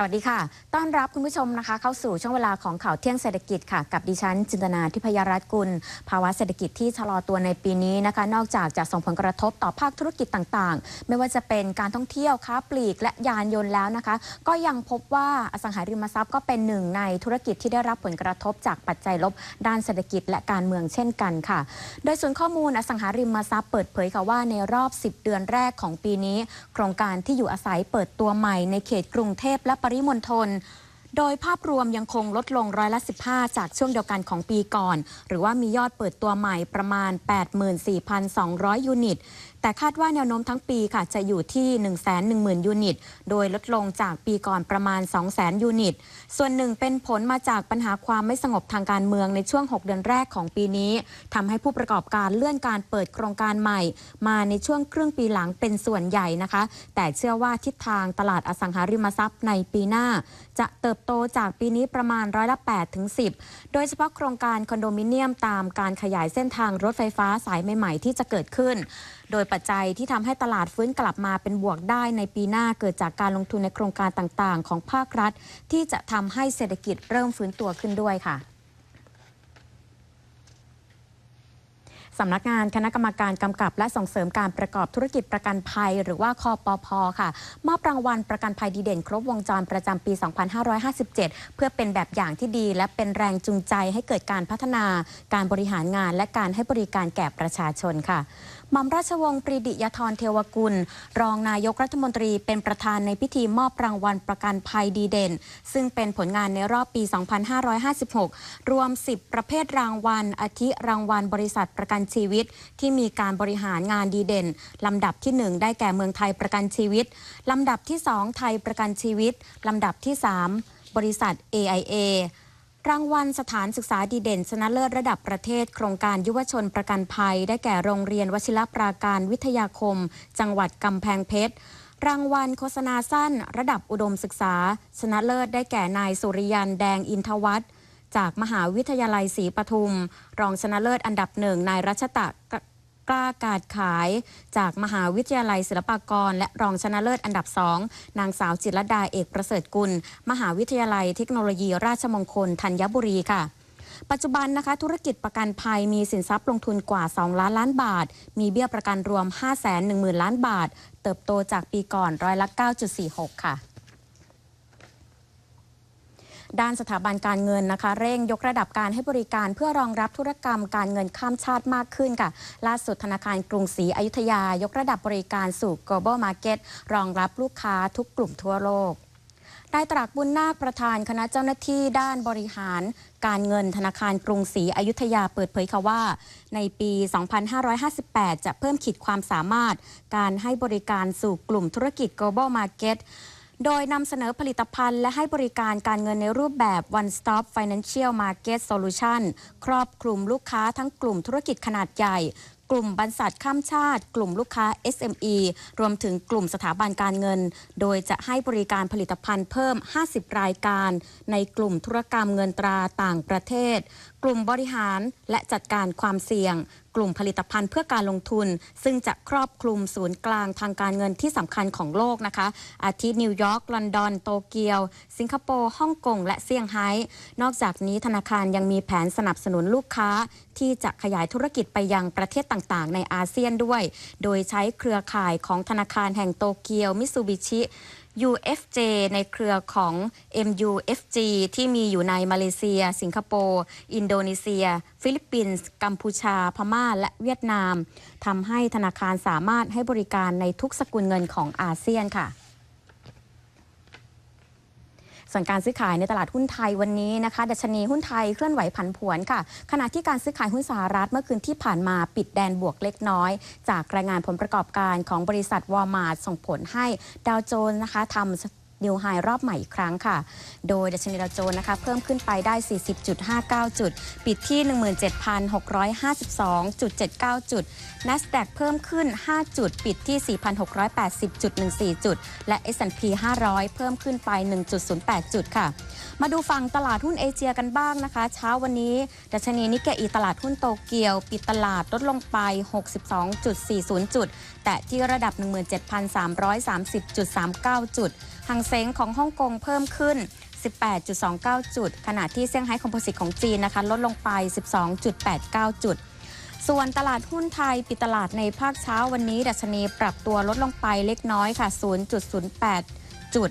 สวัสดีค่ะ ต้อนรับคุณผู้ชมนะคะ เข้าสู่ช่วงเวลาของข่าวเที่ยงเศรษฐกิจค่ะ กับดิฉันจินตนาทิพยรัตน์กุล ภาวะเศรษฐกิจที่ชะลอตัวในปีนี้นะคะ นอกจากจะส่งผลกระทบต่อภาคธุรกิจต่างๆ ไม่ว่าจะเป็นการท่องเที่ยวค้าปลีกและยานยนต์แล้วนะคะ ก็ยังพบว่าอสังหาริมทรัพย์ก็เป็นหนึ่งในธุรกิจที่ได้รับผลกระทบจากปัจจัยลบด้านเศรษฐกิจและการเมืองเช่นกันค่ะ โดยศูนย์ข้อมูลอสังหาริมทรัพย์เปิดเผยค่ะว่าในรอบ 10 เดือนแรกของปีนี้ โครงการที่อยู่อาศัยเปิดตัวใหม่ในเขตกรุงเทพและปริมณฑล โดยภาพรวมยังคงลดลงร้อยละ 15 จากช่วงเดียวกันของปีก่อน หรือว่ามียอดเปิดตัวใหม่ประมาณ 84,200 ยูนิต แต่คาดว่าแนวโน้มทั้งปีค่ะจะอยู่ที่ 110,000 ยูนิต โดยลดลงจากปีก่อนประมาณ 200,000 ยูนิต ส่วนหนึ่งเป็นผลมาจากปัญหาความไม่สงบทางการเมืองในช่วง 6 เดือนแรกของปีนี้ทำให้ผู้ประกอบการเลื่อนการเปิดโครงการใหม่ มาในช่วงครึ่งปีหลังเป็นส่วนใหญ่นะคะ แต่เชื่อว่าทิศทางตลาดอสังหาริมทรัพย์ในปีหน้า จะเติบโตจากปีนี้ประมาณร้อยละ8ถึง10 โดยเฉพาะโครงการคอนโดมิเนียมตามการขยายเส้นทางรถไฟฟ้าสายใหม่ ๆ ที่จะเกิดขึ้น โดยปัจจัยที่ทำให้ตลาดฟื้นกลับมาเป็นบวกได้ในปีหน้าเกิดจากการลงทุนในโครงการต่างๆ ของภาครัฐ ที่จะทำให้เศรษฐกิจเริ่มฟื้นตัวขึ้นด้วยค่ะ สำนักงานคณะกรรมการกำกับ และส่งเสริมการประกอบธุรกิจประกันภัย หรือว่าคอปพค่ะ มอบรางวัลประกันภัยดีเด่น ครบวงจรประจำปี 2557 เพื่อเป็นแบบอย่างที่ดี และเป็นแรงจูงใจให้เกิดการพัฒนา การบริหารงาน และการให้บริการแก่ประชาชนค่ะ หม่อมราชวงศ์ปรีดิยธรเทวกุล รองนายกรัฐมนตรีเป็นประธานในพิธีมอบรางวัลประกันภัยดีเด่น ซึ่งเป็นผลงานในรอบปี 2556 รวม 10 ประเภทรางวัลอาทิรางวัลบริษัทประกันชีวิต ที่มีการบริหารงานดีเด่น ลำดับที่ 1 ได้แก่เมืองไทยประกันชีวิต ลำดับที่ 2 ไทยประกันชีวิต ลำดับที่ 3 บริษัท AIA รางวัลสถานศึกษาดีเด่น ชนะเลิศระดับประเทศ โครงการยุวชนประกันภัย ได้แก่โรงเรียนวชิรปราการวิทยาคม จังหวัดกำแพงเพชรรางวัลโฆษณาสั้น ระดับอุดมศึกษา ชนะเลิศได้แก่นายสุริยันแดงอินทวัฒน์จากมหาวิทยาลัยศรีปทุม รองชนะเลิศอันดับหนึ่งนายรัชตะ กล้ากาดขาย จากมหาวิทยาลัยศิลปากร และรองชนะเลิศอันดับสองนางสาวจิรดาเอกประเสริฐกุล มหาวิทยาลัยเทคโนโลยีราชมงคลธัญบุรีค่ะปัจจุบันนะคะธุรกิจประกันภัยมีสินทรัพย์ลงทุนกว่า 2 ล้านล้านบาท มีเบี้ยประกันรวม 5 1 0 0 0 0 ล้านบาท เติบโตจากปีก่อนร้อยละ 9.46 ค่ะ ด้านสถาบันการเงินนะคะ เร่งยกระดับการให้บริการเพื่อรองรับธุรกรรมการเงินข้ามชาติมากขึ้นค่ะ ล่าสุดธนาคารกรุงศรีอยุธยายกระดับบริการสู่ global market รองรับลูกค้าทุกกลุ่มทั่วโลกนายตรักบุญนาคประธานคณะเจ้าหน้าที่ด้านบริหารการเงินธนาคารกรุงศรีอยุธยาเปิดเผยค่ะว่า ในปี 2558 จะเพิ่มขีดความสามารถ การให้บริการสู่กลุ่มธุรกิจ global market โดยนำเสนอผลิตภัณฑ์และให้บริการการเงินในรูปแบบ one stop financial market solution ครอบคลุมลูกค้าทั้งกลุ่มธุรกิจขนาดใหญ่ กลุ่มบรรษัทข้ามชาติ กลุ่มลูกค้า SME รวมถึงกลุ่มสถาบันการเงิน โดยจะให้บริการผลิตภัณฑ์เพิ่ม 50 รายการ ในกลุ่มธุรกรรมเงินตราต่างประเทศกลุ่มบริหารและจัดการความเสี่ยง กลุ่มผลิตภัณฑ์เพื่อการลงทุน ซึ่งจะครอบคลุมศูนย์กลางทางการเงินที่สำคัญของโลกนะคะ อาทินิวยอร์กลอนดอน โตเกียว สิงคโปร์ฮ่องกงและเซี่ยงไฮ้นอกจากนี้ธนาคารยังมีแผนสนับสนุนลูกค้า ที่จะขยายธุรกิจไปยังประเทศต่างๆ ในอาเซียนด้วย โดยใช้เครือข่ายของธนาคารแห่งโตเกียวมิตซูบิชิ UFJ ในเครือของ MUFG ที่มีอยู่ในมาเลเซีย สิงคโปร์ อินโดนีเซีย ฟิลิปปินส์ กัมพูชา พม่า และเวียดนามทำให้ธนาคารสามารถให้บริการในทุกสกุลเงินของอาเซียนค่ะ ส่วนการซื้อขายในตลาดหุ้นไทยวันนี้นะคะ ดัชนีหุ้นไทยเคลื่อนไหวผันผวนค่ะ ขณะที่การซื้อขายหุ้นสหรัฐเมื่อคืนที่ผ่านมาปิดแดนบวกเล็กน้อย จากรายงานผลประกอบการของบริษัทวอร์มาร์ทส่งผลให้ดาวโจนส์นะคะทำ นิวไฮรอบใหม่อีกครั้งค่ะ โดยดัชนีดาวโจนส์นะคะเพิ่มขึ้นไปได้ 40.59 จุด ปิดที่ 17,652.79 จุด NASDAQ เพิ่มขึ้น 5 จุด ปิดที่ 4,680.14 จุด และ S&P 500 เพิ่มขึ้นไป 1.08 จุดค่ะ มาดูฝั่งตลาดหุ้นเอเชียกันบ้างนะคะ เช้าวันนี้ ดัชนีนิกเกอีตลาดหุ้นโตเกียว ปิดตลาดลดลงไป 62.40 จุด แต่ที่ระดับ 17,330.39 จุดหังเซ็งของฮ่องกงเพิ่มขึ้น 18.29 จุด ขณะที่เซี่ยงไฮ้คอมโพสิตของจีนนะคะลดลงไป 12.89 จุดส่วนตลาดหุ้นไทยปิดตลาดในภาคเช้าวันนี้ ดัชนีปรับตัวลดลงไปเล็กน้อยค่ะ 0.08 จุด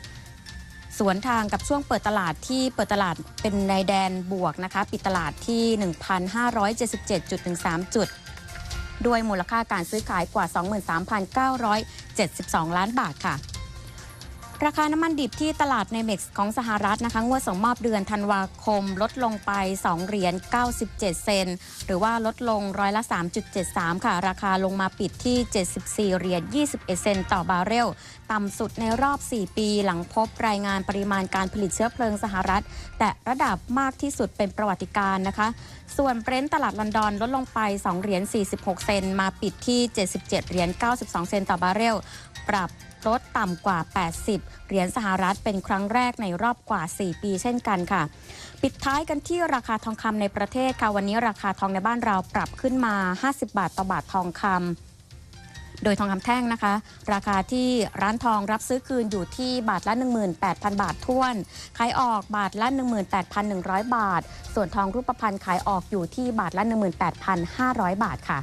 สวนทางกับช่วงเปิดตลาดที่เปิดตลาดเป็นในแดนบวกนะคะปิดตลาดที่ 1,577.13 จุด ด้วยมูลค่าการซื้อขายกว่า 23,972 ล้านบาทค่ะ ราคาน้ำมันดิบที่ตลาดในเม็กซ์ของสหรัฐนะคะงวดส่งมอบเดือนธันวาคมลดลงไป 2 เหรียญ97 เซนหรือว่าลดลงร้อยละ 3.73 ค่ะ ราคาลงมาปิดที่ 74 เหรียญ21 เซนต่อบาร์เรล ต่ำสุดในรอบ 4 ปีหลังพบรายงานปริมาณการผลิตเชื้อเพลิงสหรัฐ แต่ระดับมากที่สุดเป็นประวัติการนะคะ ส่วนเบรนท์ตลาดลอนดอนลดลงไป 2 เหรียญ 46 เซนมาปิดที่ 77 เหรียญ 92 เซนต์ต่อบาร์เรล ปรับลดต่ำกว่า 80 เหรียญสหรัฐเป็นครั้งแรกในรอบกว่า 4 ปีเช่นกันค่ะ ปิดท้ายกันที่ราคาทองคำในประเทศค่ะ วันนี้ราคาทองในบ้านเราปรับขึ้นมา 50 บาทต่อบาททองคำ โดยทองคำแท่งนะคะ ราคาที่ร้านทองรับซื้อคืนอยู่ที่บาทละ 18,000 บาทท้วนขายออกบาทละ 18,100 บาท ส่วนทองรูปพรรณขายออกอยู่ที่บาทละ 18,500 บาทค่ะ